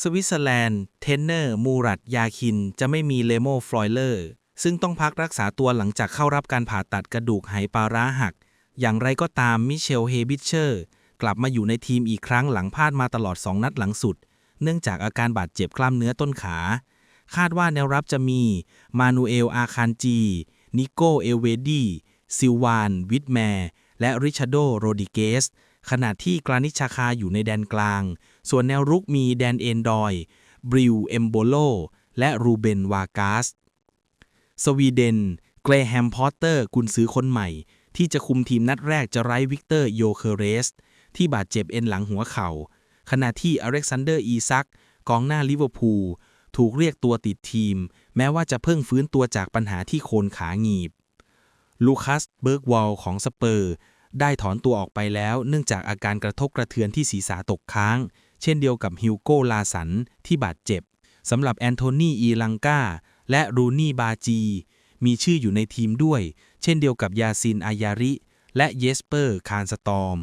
สวิตเซอร์แลนด์ เทนเนอร์ มูรัตยาคิน จะไม่มีเลโมฟลอยเลอร์ ซึ่งต้องพักรักษาตัวหลังจากเข้ารับการผ่าตัดกระดูกไหปลาร้าหัก อย่างไรก็ตามมิเชล เฮบิเชอร์ กลับมาอยู่ในทีมอีกครั้งหลังพลาดมาตลอด 2 นัดหลังสุด เนื่องจากอาการบาดเจ็บกล้ามเนื้อต้นขา คาดว่าแนวรับจะมี มานูเอล อาคานจี นิโกเอเวดี ซิลวาน วิทแมร์ และริชาร์โด โรดิเกส ขณะที่กรานิชาคาอยู่ในแดนกลาง ส่วนแนวรุกมีแดนเอนดอย บริวเอมโบโล และรูเบนวากาส สวีเดน เกรแฮมพอตเตอร์ กุนซือคนใหม่ ที่จะคุมทีมนัดแรกจะไร้วิกเตอร์โยเคเรส ที่บาดเจ็บเอ็นหลังหัวเข่า ขณะที่อเล็กซานเดอร์อีซัก กองหน้าลิเวอร์พูล ถูกเรียกตัวติดทีม แม้ว่าจะเพิ่งฟื้นตัวจากปัญหาที่โคนขาหงีบลูคัส เบิร์กวอลของสเปอร์ ได้ถอนตัวออกไปแล้วเนื่องจากอาการกระทบกระเทือนที่ศีรษะตกค้าง เช่นเดียวกับฮิวโกลาสันที่บาดเจ็บสำหรับแอนโทนีอีลังกาและรูนี่บาจี มีชื่ออยู่ในทีมด้วย เช่นเดียวกับยาซินอายาริ และเยสเปอร์คานสตอม